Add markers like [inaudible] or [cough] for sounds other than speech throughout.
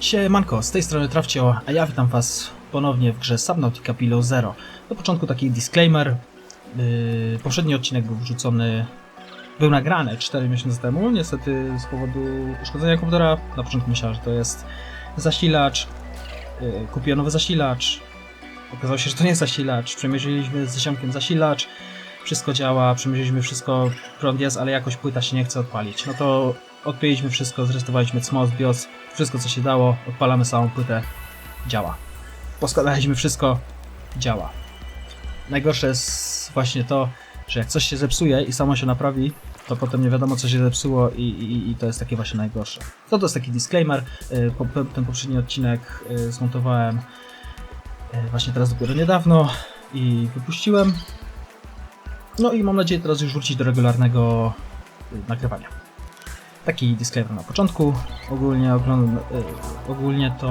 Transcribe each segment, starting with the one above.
Siemanko, z tej strony Trawcio, a ja witam was ponownie w grze Subnautica Below Zero. Na początku taki disclaimer. Yy, poprzedni odcinek był wrzucony, był nagrany 4 miesiące temu. Niestety z powodu uszkodzenia komputera, na początku myślałem, że to jest zasilacz. Yy, kupiłem nowy zasilacz. Okazało się, że to nie jest zasilacz. Przemierzyliśmy z ziomkiem zasilacz. Wszystko działa, przemierzyliśmy wszystko, prąd jest, ale jakoś płyta się nie chce odpalić. No to odpięliśmy wszystko, zrestowaliśmy CMOS, BIOS, wszystko co się dało, odpalamy samą płytę, działa. Poskładaliśmy wszystko, działa. Najgorsze jest właśnie to, że jak coś się zepsuje i samo się naprawi, to potem nie wiadomo co się zepsuło i, i, i to jest takie właśnie najgorsze. To jest taki disclaimer, Y, ten poprzedni odcinek y, zmontowałem y, właśnie teraz dopiero niedawno i wypuściłem. No i mam nadzieję teraz już wrócić do regularnego nagrywania. Taki disclaimer na początku. Ogólnie, y, ogólnie to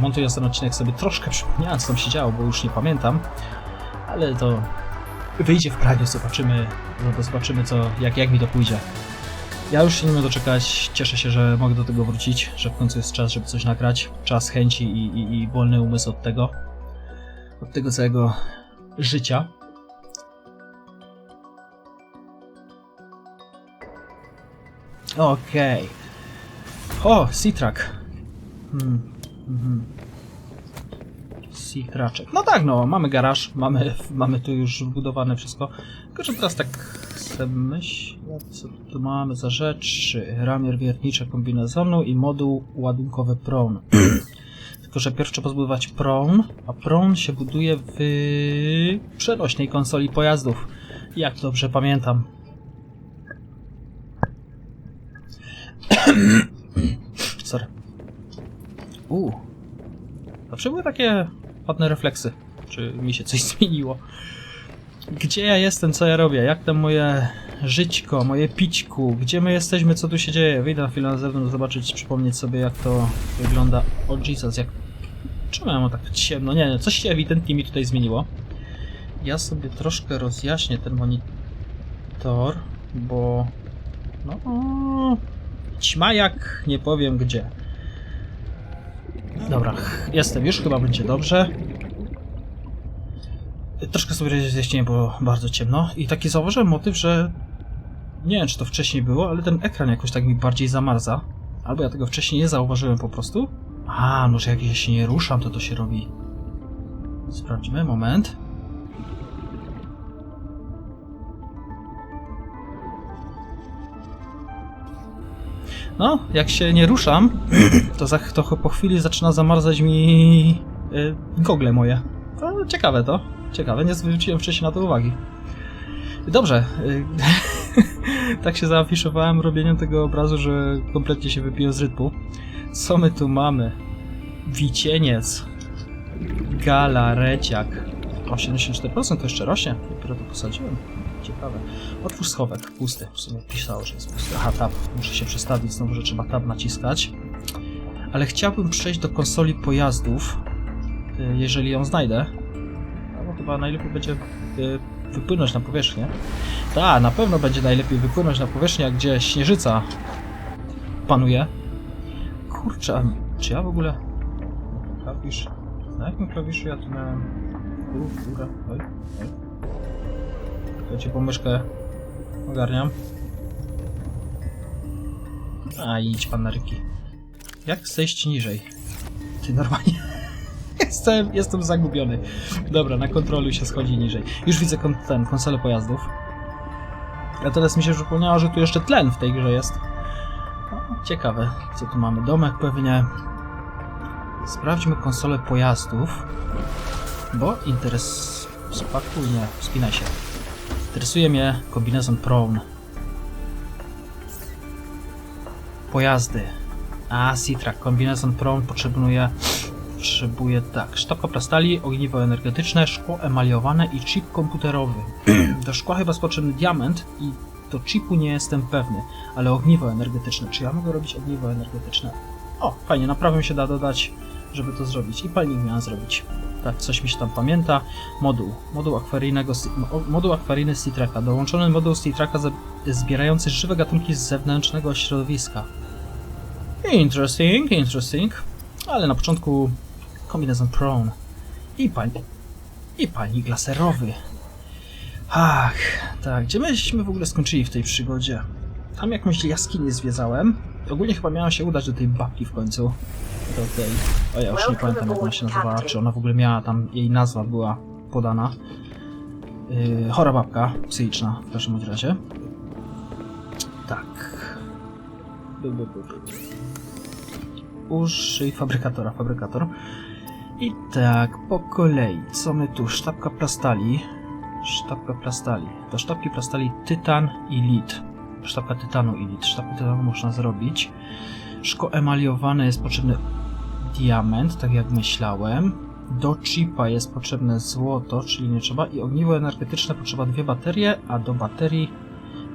montując ten odcinek sobie troszkę przypomniałem co tam się działo, bo już nie pamiętam. Ale to wyjdzie w praniu, zobaczymy, zobaczymy co, jak, jak mi to pójdzie. Ja już się nie mogę doczekać, cieszę się, że mogę do tego wrócić, że w końcu jest czas, żeby coś nagrać. Czas, chęci i, i, i wolny umysł od tego. Od tego całego życia. Okej. O, Citrak. Hmm. Mhm. Citraczek. No tak, no, mamy garaż, mamy, mamy tu już wbudowane wszystko. Tylko, że teraz tak sobie myślę, co tu mamy za rzeczy. Ramier wiertnicze kombinezonu i moduł ładunkowy PRON. [clears throat] Tylko, że pierw trzeba zbudować a PRON się buduje w przenośnej konsoli pojazdów. Jak dobrze pamiętam. [coughs] Sorry. Uuu. Zawsze były takie ładne refleksy. Czy mi się coś [laughs] zmieniło? Gdzie ja jestem, co ja robię? Jak tam moje żyćko, moje pićku? Gdzie my jesteśmy, co tu się dzieje? Wyjdę na chwilę na zewnątrz, zobaczyć, przypomnieć sobie, jak to wygląda. O Jesus, jak... Czemu ja mam tak ciemno? Nie, nie, coś się ewidentnie mi tutaj zmieniło. Ja sobie troszkę rozjaśnię ten monitor, bo... No... Ćma jak nie powiem gdzie. Dobra, jestem już, chyba będzie dobrze. Troszkę sobie rozjaśniłem, bo bardzo ciemno. I taki zauważyłem motyw, że nie wiem, czy to wcześniej było, ale ten ekran jakoś tak mi bardziej zamarza. Albo ja tego wcześniej nie zauważyłem po prostu. A, może jak ja się nie ruszam, to to się robi. Sprawdźmy, moment. No, jak się nie ruszam, to, za, to po chwili zaczyna zamarzać mi y, gogle moje. Ciekawe to. Ciekawe, nie zwróciłem wcześniej na to uwagi. Dobrze. y, [laughs] tak się zaafiszowałem robieniem tego obrazu, że kompletnie się wypiłem z rytmu. Co my tu mamy? Wicieniec. Galareciak. O, 74% to jeszcze rośnie. Dopiero to posadziłem. Ciekawe. Otwórz schowek. Pusty. W sumie pisało, że jest pusty. Aha, tab. Muszę się przestawić znowu, że trzeba tab naciskać. Ale chciałbym przejść do konsoli pojazdów, y, jeżeli ją znajdę. No chyba najlepiej będzie y, wypłynąć na powierzchnię. Tak, na pewno będzie najlepiej wypłynąć na powierzchnię, gdzie śnieżyca panuje. Kurczę, czy ja w ogóle... Klawisz... Na jakim klawiszu ja tu miałem... Dół, górę, oj, oj. Cię po ogarniam. A, idź pan na ryki. Jak zejść niżej? Ty normalnie... [laughs] Jestem, jestem zagubiony. Dobra, na kontrolu się schodzi niżej. Już widzę kon ten, konsolę pojazdów. A teraz mi się przypomniało, że tu jeszcze tlen w tej grze jest. O, ciekawe, co tu mamy. Domek pewnie. Sprawdźmy konsolę pojazdów. Bo interes... Spakuj, nie, wspinaj się. Interesuje mnie kombinezon Prone. Pojazdy. A, Citrak. Kombinezon Prone potrzebuje... Potrzebuje tak. Sztabka stali, ogniwo energetyczne, szkło emaliowane i chip komputerowy. [clears throat] Do szkła chyba jest potrzebny diament i do chipu nie jestem pewny, ale ogniwo energetyczne. Czy ja mogę robić ogniwo energetyczne? O, fajnie, naprawę się da dodać, żeby to zrobić. I palnik miałem zrobić. Tak, coś mi się tam pamięta. Moduł. Moduł akwaryjnego, mo- moduł akwaryjny Citraka. Dołączony moduł Citraka zbierający żywe gatunki z zewnętrznego środowiska. Interesting, interesting. Ale na początku kombinezon prone i palnik, i palnik laserowy. Ach, tak, gdzie myśmy w ogóle skończyli w tej przygodzie? Tam jakąś jaskinię zwiedzałem. Ogólnie chyba miała się udać do tej babki w końcu. Do tej... O ja już nie pamiętam jak ona się nazywała, czy ona w ogóle miała tam, jej nazwa była podana. Yy, chora babka, psychiczna w każdym razie. Tak. Użyj fabrykatora, fabrykator. I tak, po kolei. Co my tu? Sztabka plastali. Sztabka plastali. Do sztabki plastali tytan i lit. Sztabka tytanu i lit. Sztabkę tytanu można zrobić. Szkło emaliowane jest potrzebny diament, tak jak myślałem. Do chipa jest potrzebne złoto, czyli nie trzeba. I ogniwo energetyczne potrzeba dwie baterie, a do baterii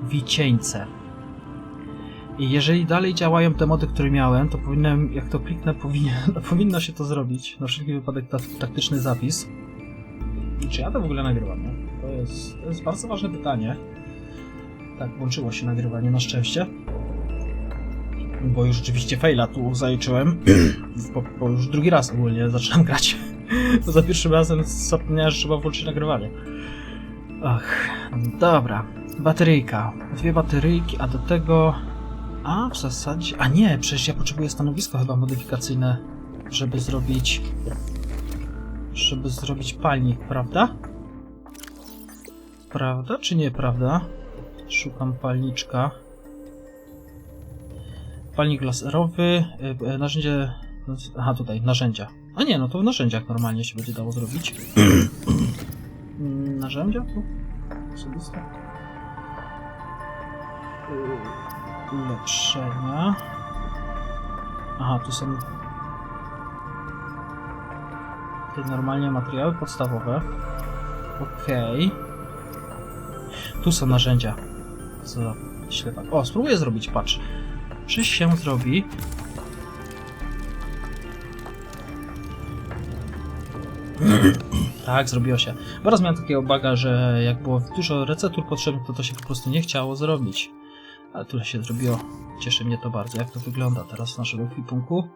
wicieńce. I jeżeli dalej działają te mody, które miałem, to powinienem, jak to kliknę, [laughs] powinien, no, powinno się to zrobić. Na wszelki wypadek ta, taktyczny zapis. I czy ja to w ogóle nagrywam? Nie? To, jest, to jest bardzo ważne pytanie. Tak, włączyło się nagrywanie na szczęście. Bo już rzeczywiście faila tu zaliczyłem. [clears throat] Bo, bo już drugi raz ogólnie zaczynam grać. [laughs] To za pierwszym razem zapomniałem, że trzeba włączyć nagrywanie. Ach, dobra. Bateryjka. Dwie bateryjki, a do tego... A, w zasadzie... A nie, przecież ja potrzebuję stanowisko chyba modyfikacyjne, żeby zrobić... Żeby zrobić palnik, prawda? Prawda czy nieprawda? Szukam palniczka. Palnik laserowy, y, y, narzędzie... Aha, tutaj, narzędzia. A nie, no to w narzędziach normalnie się będzie dało zrobić. Mm, Narzędzia tu? Osobiste. Y, Ulepszenia. Aha, tu są... Te normalnie materiały podstawowe. Okej. Tu są narzędzia. Co? Ślepak. O, spróbuję zrobić, patrz. Czy się zrobi? [clears throat] Tak, zrobiło się. Oraz miałem takiego baga, że jak było dużo receptur potrzebnych, to to się po prostu nie chciało zrobić. Ale tyle się zrobiło. Cieszy mnie to bardzo. Jak to wygląda teraz w naszym ekwipunku?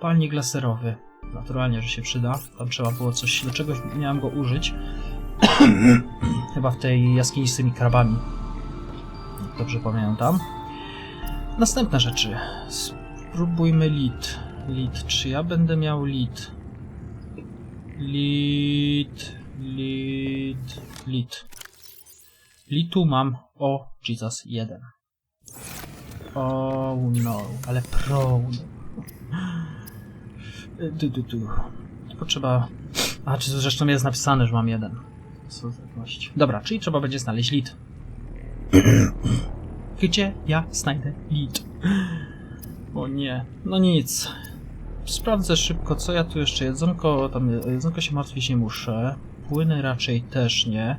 Palnik laserowy. Naturalnie, że się przyda. Tam trzeba było coś, do czegoś miałem go użyć. [clears throat] Chyba w tej jaskini z tymi krabami. Dobrze pamiętam. Następne rzeczy. Spróbujmy lit. Lit. Czy ja będę miał lit? Lit. Lit. Lit. Litu mam. O, Jesus, jeden. O, no, ale pro. Du, du, du. Potrzeba. A, czy zresztą jest napisane, że mam jeden. Dobra, czyli trzeba będzie znaleźć lit. [clears throat] Gdzie ja znajdę lit? O nie, no nic. Sprawdzę szybko, co ja tu jeszcze jedzonko, tam jedzonko się martwić nie muszę. Płyny raczej też nie.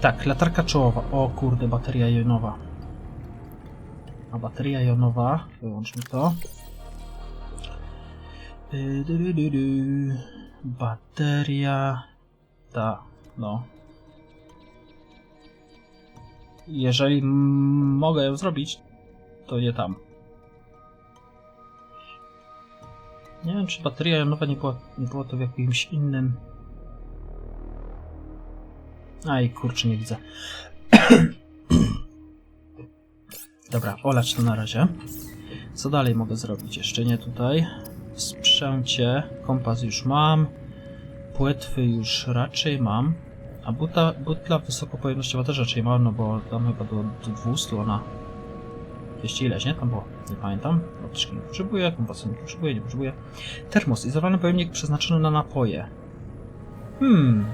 Tak, latarka czołowa. O kurde, bateria jonowa. A bateria jonowa, wyłączmy to. Dy. Bateria. Ta, no. Jeżeli mogę ją zrobić, to nie tam. Nie wiem, czy bateria jonowa nie była, nie było to w jakimś innym. Aj, kurczę, nie widzę. [clears throat] Dobra, olać to na razie. Co dalej mogę zrobić? Jeszcze nie tutaj. Sprzęcie kompas już mam. Płetwy już raczej mam. A buta, butla wysokopojemnościowa też raczej mam, no bo tam chyba do, do 200 ona 200 ileś, nie? Tam było, nie pamiętam. Optyczki nie potrzebuję, kompasu nie potrzebuję, nie potrzebuję. Termos, izolowany pojemnik przeznaczony na napoje. Hmm.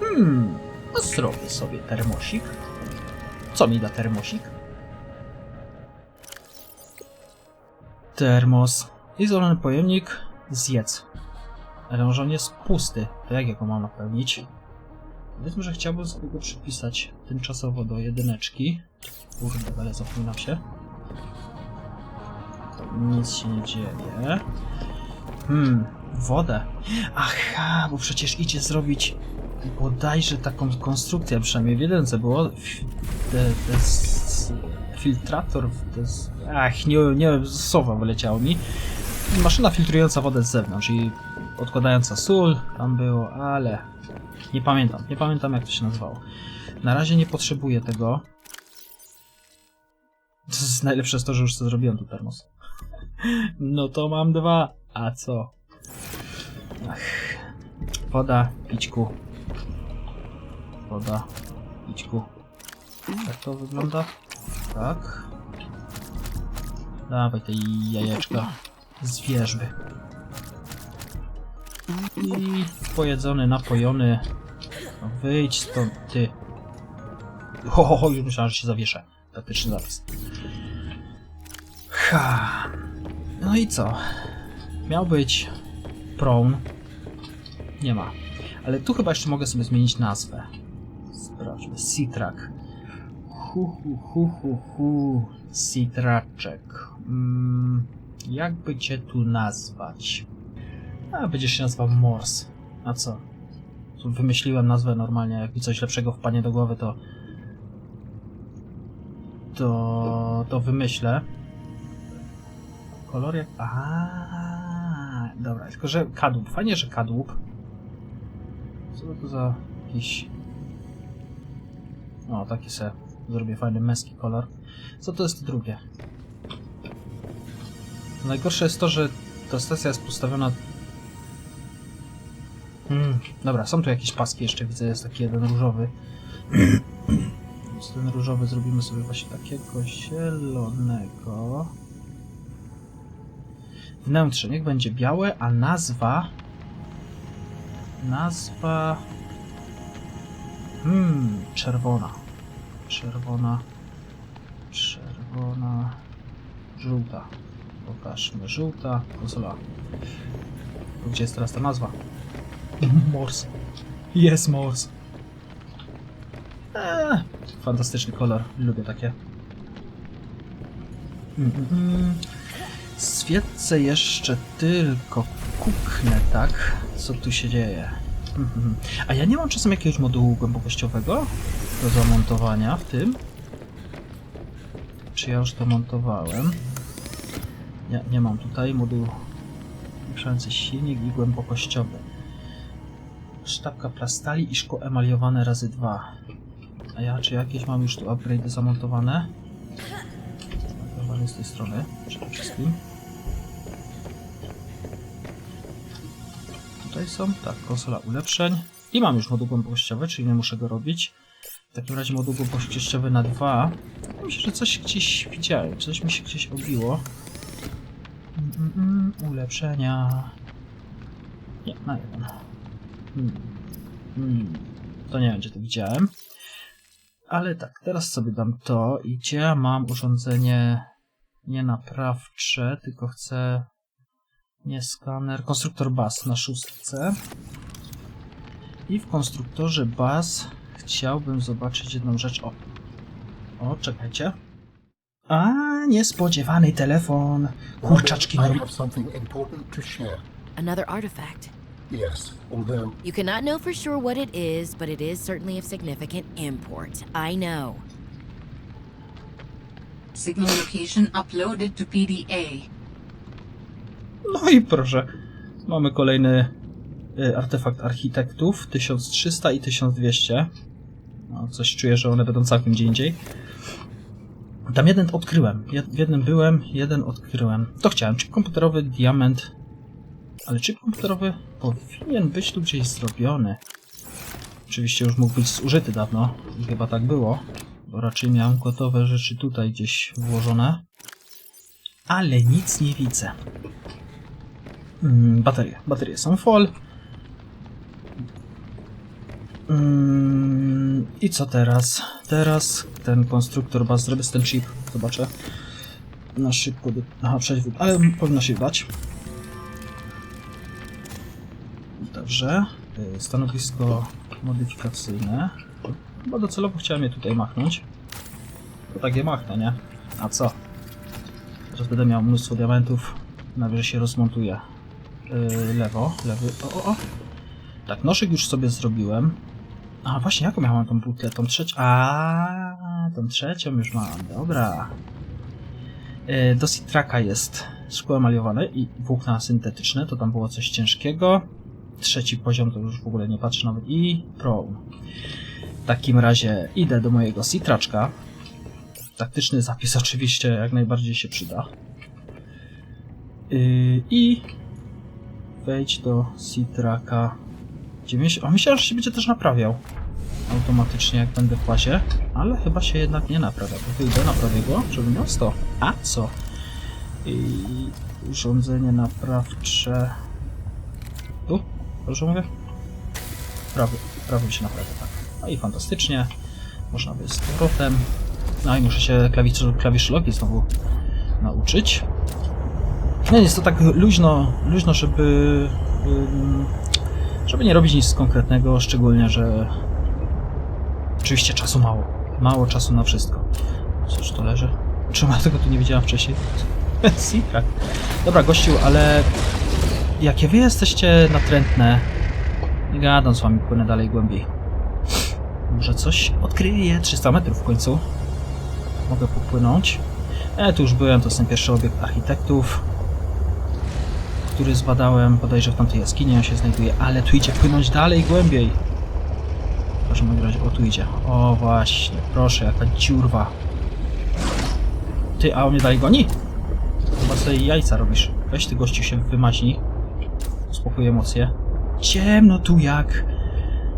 Hmm. No zrobię sobie termosik. Co mi da termosik? Termos. Izolowany pojemnik. Zjedz. Ale może on jest pusty. To jak ja go mam napełnić? Powiedzmy, że chciałbym sobie go przypisać tymczasowo do jedyneczki. Kurde, ale zapominam się. Nic się nie dzieje. Hmm, wodę. Aha, bo przecież idzie zrobić bodajże taką konstrukcję, przynajmniej w jedynce było. Filtrator, te, ach, nie, nie słowa wyleciało mi. Maszyna filtrująca wodę z zewnątrz i odkładająca sól tam było, ale nie pamiętam, nie pamiętam jak to się nazywało. Na razie nie potrzebuję tego. To jest najlepsze jest to, że już to zrobiłem tu termos. No to mam dwa, a co? Ach. Woda, pićku. Woda, pićku. Jak to wygląda? Tak. Dawaj te jajeczka z. I pojedzony, napojony. No wyjdź stąd, ty. Ho, ho, ho, już myślałem, że się zawieszę. Praktycznie zaraz. Ha. No i co? Miał być prone. Nie ma. Ale tu chyba jeszcze mogę sobie zmienić nazwę. Sprawdźmy. Citrak. Hu, hu, hu, hu, hu. Citraczek. Mm, jakby cię tu nazwać? A, będzie się nazywał Morse. A co? Wymyśliłem nazwę normalnie. Jak mi coś lepszego wpadnie do głowy, to... To... To wymyślę. Kolor jak... Aha, dobra, tylko że kadłub. Fajnie, że kadłub. Co to za jakiś... O, taki se zrobię fajny męski kolor. Co to jest drugie? Najgorsze jest to, że ta stacja jest postawiona... Hmm, dobra, są tu jakieś paski jeszcze, widzę, jest taki jeden różowy. Więc ten różowy zrobimy sobie właśnie takiego zielonego. Wnętrze niech będzie białe, a nazwa... Nazwa... Hmm, czerwona. Czerwona. Czerwona. Żółta. Pokażmy. Żółta. Konsola. Gdzie jest teraz ta nazwa? Morse. Jest Morse. Eee, fantastyczny kolor. Lubię takie. Mm, mm, mm. Świecę jeszcze tylko kuknę, tak? Co tu się dzieje? Mhm. A ja nie mam czasem jakiegoś modułu głębokościowego do zamontowania w tym? Czy ja już to montowałem? Nie, nie mam tutaj moduł zwiększający silnik i głębokościowy. Sztabka plastali i szkło emaliowane razy dwa. A ja, czy jakieś mam już tu upgrade zamontowane? Zamontowane z tej strony, przede wszystkim. Tutaj są, tak, konsola ulepszeń. I mam już moduł głębokościowy, czyli nie muszę go robić. W takim razie moduł głębokościowy na dwa. Myślę, że coś gdzieś widziałem, coś mi się gdzieś obiło. Ulepszenia. Nie, na jeden. Hmm. Hmm. To nie wiem, gdzie to widziałem. Ale tak, teraz sobie dam to i gdzie mam urządzenie nie naprawcze, tylko chcę nie skaner, konstruktor baz na szóstce. I w konstruktorze baz chciałbym zobaczyć jedną rzecz. O, o czekajcie. A, niespodziewany telefon. Kurczaczki. I have something important to share. Another artifact. Yes, although You cannot know for sure what it is, but it is certainly of significant import. I know. Signal location uploaded to PDA. No i proszę, mamy kolejny y, artefakt architektów, 1300 i 1200. No, coś czuję, że one będą całkiem gdzie indziej. Tam jeden odkryłem, w jednym byłem, jeden odkryłem. To chciałem, chip komputerowy, diament. Ale chip komputerowy powinien być tu gdzieś zrobiony. Oczywiście już mógł być zużyty dawno chyba tak było, bo raczej miałem gotowe rzeczy tutaj gdzieś włożone. Ale nic nie widzę. Mm, baterie. Baterie są full. Mm, I co teraz? Teraz ten konstruktor baz zrobię z ten chip. Zobaczę. Na szybko. Do... Aha, przejść. Ale powinno się dać. Dobrze. Y, Stanowisko modyfikacyjne. Chyba docelowo chciałem je tutaj machnąć. To tak je machnę, nie? A co? Teraz będę miał mnóstwo diamentów. Najwyżej się rozmontuje. Yy, lewo, lewy. O, o, o. Tak, noszyk już sobie zrobiłem. A właśnie, jaką miałem tą butlę? Tą trzecią. A, tą trzecią już mam. Dobra. Yy, do Citraka jest szkło emaliowane i włókna syntetyczne, to tam było coś ciężkiego. Trzeci poziom to już w ogóle nie patrzę nawet. I pro. W takim razie idę do mojego sitraczka. Taktyczny zapis [laughs] oczywiście jak najbardziej się przyda. Yy, I wejdź do sitraka 90. A myślałem, że się będzie też naprawiał automatycznie jak będę w pasie, ale chyba się jednak nie naprawia. Wyjdę, naprawię go, żeby miał 100. A co? I urządzenie naprawcze. Tu? Dobrze mówię? Prawy, prawy się naprawia, tak. No i fantastycznie. Można by z powrotem. No i muszę się klawiszy logi znowu nauczyć. No jest to tak luźno, luźno, żeby żeby nie robić nic konkretnego, szczególnie, że oczywiście czasu mało. Mało czasu na wszystko. Cóż to leży? Czemu tego tu nie widziałem wcześniej? [laughs] Sikrak. Dobra, gościu, ale jakie wy jesteście natrętne, nie gadam z wami, płynę dalej głębiej. Może coś odkryję, 300 metrów w końcu. Mogę popłynąć. E, tu już byłem, to jest ten pierwszy obiekt architektów, który zbadałem, bodajże w tamtej jaskini on się znajduje, ale tu idzie płynąć dalej, głębiej. Proszę razie, o tu idzie. O właśnie, proszę, jaka dziurwa. Ty, a on mnie dalej goni? Chyba sobie jajca robisz. Weź ty gościu się wymaźnij. Uspokój emocje. Ciemno tu jak.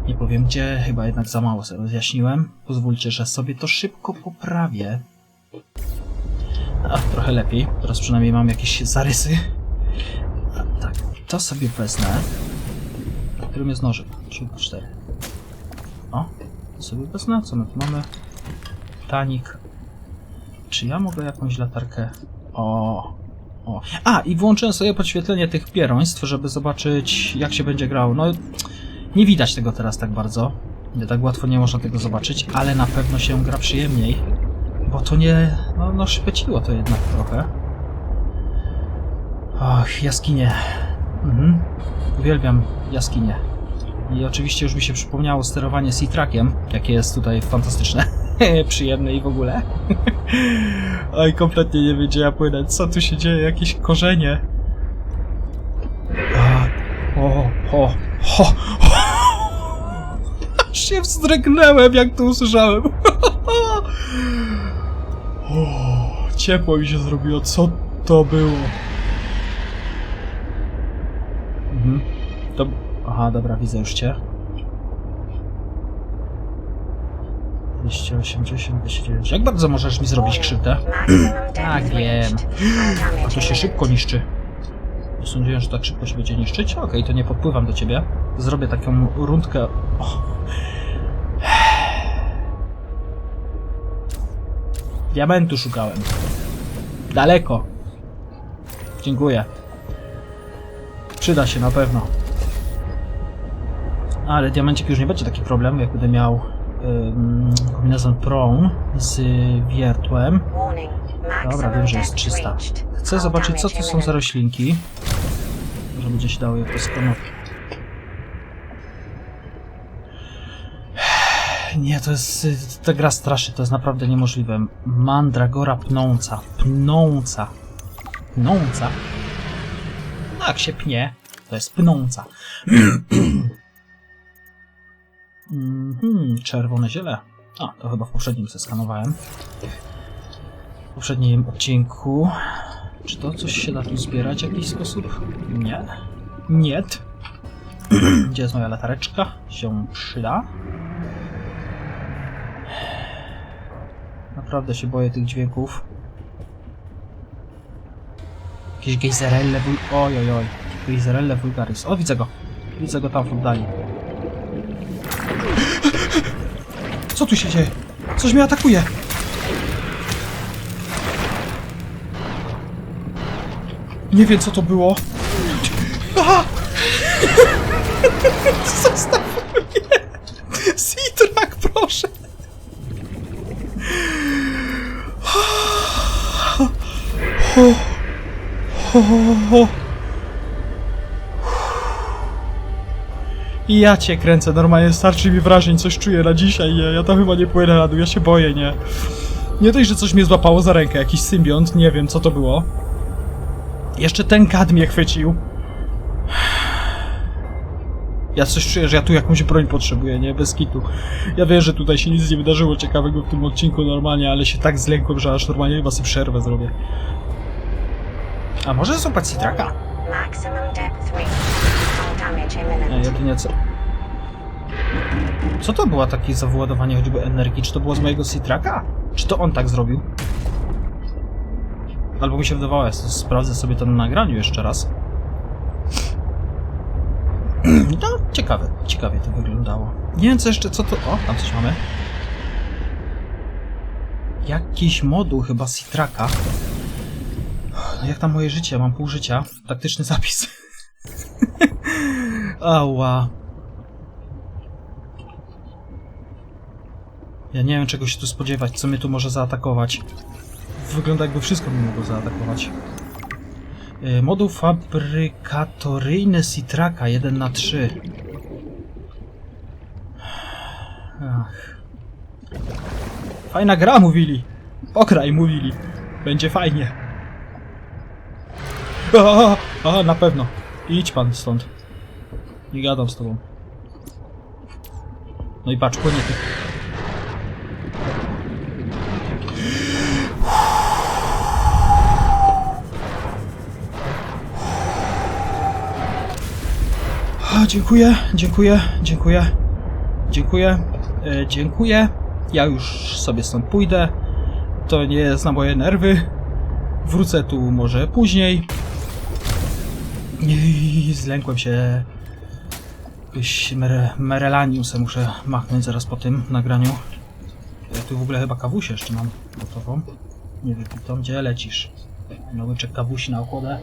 Nie powiem gdzie, chyba jednak za mało sobie rozjaśniłem. Pozwólcie, że sobie to szybko poprawię. A, trochę lepiej. Teraz przynajmniej mam jakieś zarysy. To sobie wezmę. Którym jest nożyk? 3 4. O, to sobie wezmę. Co my tu mamy? Tanik. Czy ja mogę jakąś latarkę? O, o. A, i włączyłem sobie podświetlenie tych pieroństw, żeby zobaczyć, jak się będzie grało. No, nie widać tego teraz tak bardzo. Nie tak łatwo nie można tego zobaczyć, ale na pewno się gra przyjemniej. Bo to nie... No, no szpeciło to jednak trochę. Och, jaskinie. Mhm. Uwielbiam jaskinie. I oczywiście już mi się przypomniało sterowanie Sea-Trackiem, jakie jest tutaj fantastyczne. [laughs] Przyjemne i w ogóle. [laughs] Oj, kompletnie nie wiem, gdzie ja płynę. Co tu się dzieje? Jakieś korzenie. O, o, o, [laughs] Aż się wzdrygnęłem, jak to usłyszałem. O, ciepło mi się zrobiło. Co to było? Mhm. To... Aha, dobra, widzę już cię. 280, 209. Jak bardzo możesz mi zrobić krzywdę? Tak, wiem. A to się szybko niszczy. Nie Sądziłem, że tak szybko się będzie niszczyć. Okej, to nie podpływam do ciebie. Zrobię taką rundkę. O. Diamentu szukałem. Daleko. Dziękuję. Przyda się na pewno. Ale diamencik już nie będzie taki problem, jak będę miał ym, kombinezon prone z wiertłem. Dobra, wiem, że jest 300. Chcę zobaczyć, co to są za roślinki. Może będzie się dało je poskanować. Nie, to jest... Ta gra straszy, to jest naprawdę niemożliwe. Mandragora pnąca. Pnąca. Pnąca? No, jak się pnie, to jest pnąca. [clears throat] Mhm, czerwone ziele. A, to chyba w poprzednim zeskanowałem. W poprzednim odcinku. Czy to coś się da tu zbierać w jakiś sposób? Nie. Nie. [clears throat] Gdzie jest moja latareczka? Się przyda. Naprawdę się boję tych dźwięków. Jakieś gejzerelle wul... Oj, oj, oj. Gejzerelle vulgaris. O, widzę go. Widzę go tam w oddali. Co tu się dzieje? Coś mnie atakuje! Nie wiem co to było. Zostaw mnie! Citrak, proszę! [sighs] I ja cię kręcę, normalnie starczy mi wrażeń, coś czuję na dzisiaj, nie? Ja tam chyba nie płynę na dół, ja się boję, nie? Nie dość, że coś mnie złapało za rękę, jakiś symbiont, nie wiem co to było. Jeszcze ten gad mnie chwycił. Ja coś czuję, że ja tu jakąś broń potrzebuję, nie? Bez kitu. Ja wiem, że tutaj się nic nie wydarzyło ciekawego w tym odcinku normalnie, ale się tak zlękłem, że aż normalnie chyba sobie przerwę zrobię. A może złapać Citraka? Maximum depth Nie, jedynie co... Co to było takie zawoładowanie choćby energii? Czy to było z mojego Citraka? Czy to on tak zrobił? Albo mi się wydawało, ja sprawdzę sobie to na nagraniu jeszcze raz. [clears throat] No, ciekawe, ciekawie to wyglądało. Nie wiem co jeszcze, co to... O, tam coś mamy. Jakiś moduł chyba Citraka. No jak tam moje życie? Mam pół życia. Taktyczny zapis. [laughs] Ała. Ja nie wiem czego się tu spodziewać, co mnie tu może zaatakować. Wygląda jakby wszystko mi mogło zaatakować. Yy, Moduł fabrykatoryjny Citraka 1 na 3 Ach. Fajna gra, mówili. Pograj, mówili. Będzie fajnie. A, a, na pewno. Idź pan stąd. Nie gadam z tobą. No i patrz, płynie ty. A, dziękuję, dziękuję, dziękuję. Dziękuję, e, dziękuję. Ja już sobie stąd pójdę. To nie jest na moje nerwy. Wrócę tu może później. I zlękłem się. Jakiś mere, muszę machnąć zaraz po tym nagraniu. Ja tu w ogóle chyba kawusię jeszcze mam gotową. Nie wypitą, gdzie lecisz? No łyczek kawusi na okładę.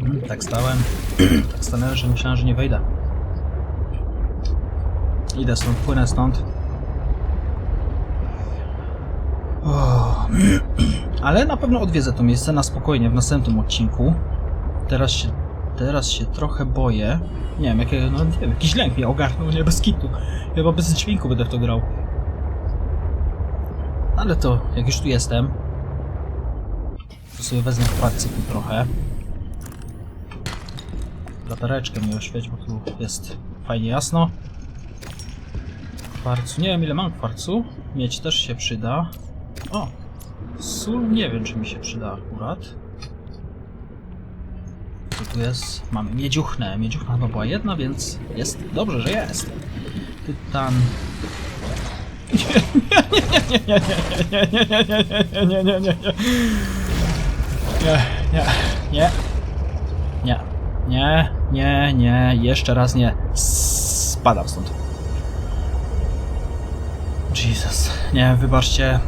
Mm, tak stałem. tak stanąłem, że myślałem, że nie wejdę. Idę stąd, płynę stąd. O. Ale na pewno odwiedzę to miejsce na spokojnie w następnym odcinku. Teraz się, teraz się trochę boję. Nie wiem, jakiego, no nie wiem, jakiś lęk mnie ogarnął, nie bez kitu. Chyba bez dźwięku będę w to grał. Ale to, jak już tu jestem, to sobie wezmę kwarcyku trochę. Latareczkę mi oświeć, bo tu jest fajnie jasno. Kwarcu, nie wiem ile mam kwarcu. Mieć też się przyda. O! Sól nie wiem, czy mi się przyda akurat. Co tu jest? Mamy miedziuchnę. Miedziuchna chyba była jedna, więc jest dobrze, że jest. Tytan. Nie, nie, nie, nie, nie, nie, nie, nie, nie, nie, nie, nie. Nie, nie, nie. Nie, nie, nie, nie, jeszcze raz nie. Spadam stąd. Jesus. Nie, wybaczcie,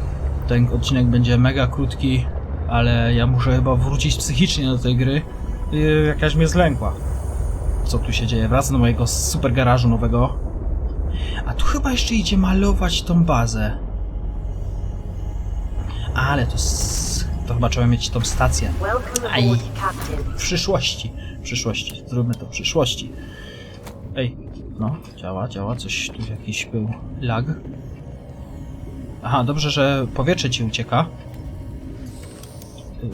ten odcinek będzie mega krótki, ale ja muszę chyba wrócić psychicznie do tej gry. Jakaś mnie zlękła. Co tu się dzieje? Wracam do mojego super garażu nowego. A tu chyba jeszcze idzie malować tą bazę. Ale to, to chyba trzeba mieć tą stację. Aj. W przyszłości. W przyszłości. Zróbmy to w przyszłości. Ej, no, działa, działa. Coś tu jakiś był lag. Aha, dobrze, że powietrze ci ucieka. Yy.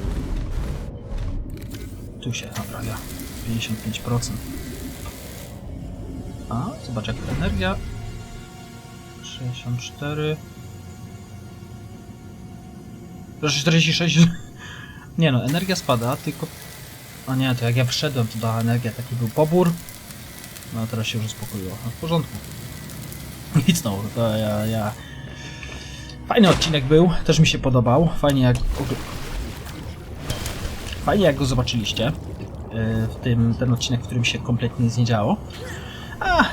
Tu się naprawia. 55%. A, zobacz jak energia. 64. Proszę 46. [laughs] Nie no, energia spada, tylko... A nie, to jak ja wszedłem, to dała energia, taki był pobór. No a teraz się już uspokoiło. No, w porządku. [laughs] Nic no, to ja, ja... Fajny odcinek był, też mi się podobał. Fajnie jak... Fajnie jak go zobaczyliście. Yy, W tym, ten odcinek, w którym się kompletnie nic nie działo. A,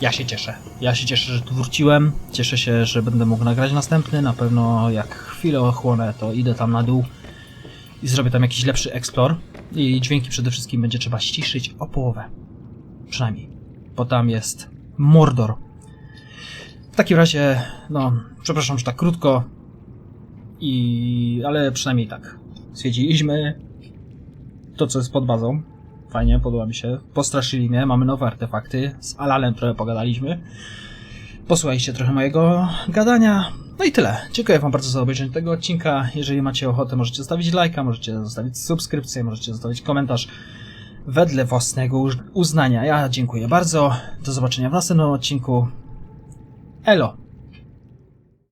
ja się cieszę. Ja się cieszę, że tu wróciłem. Cieszę się, że będę mógł nagrać następny. Na pewno jak chwilę ochłonę, to idę tam na dół i zrobię tam jakiś lepszy explore. I dźwięki przede wszystkim będzie trzeba ściszyć o połowę. Przynajmniej. Bo tam jest Mordor. W takim razie, no, przepraszam, że tak krótko. I... ale przynajmniej tak. Zwiedziliśmy to, co jest pod bazą. Fajnie, podoba mi się. Postraszyli mnie, mamy nowe artefakty. Z Alalem trochę pogadaliśmy. Posłuchajcie trochę mojego gadania. No i tyle. Dziękuję Wam bardzo za obejrzenie tego odcinka. Jeżeli macie ochotę, możecie zostawić lajka, możecie zostawić subskrypcję, możecie zostawić komentarz wedle własnego uznania. Ja dziękuję bardzo. Do zobaczenia w następnym odcinku. Εδώ.